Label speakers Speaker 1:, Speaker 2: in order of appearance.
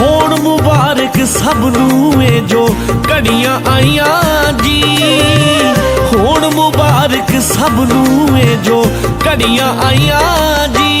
Speaker 1: ਹੋਣ ਮੁਬਾਰਕ ਸਭ ਨੂੰ ਇਹ ਜੋ ਘੜੀਆਂ ਆਈਆਂ ਜੀ। ਹੋਣ ਮੁਬਾਰਕ ਸਭ ਨੂੰ ਇਹ ਜੋ ਘੜੀਆਂ ਆਈਆਂ ਜੀ।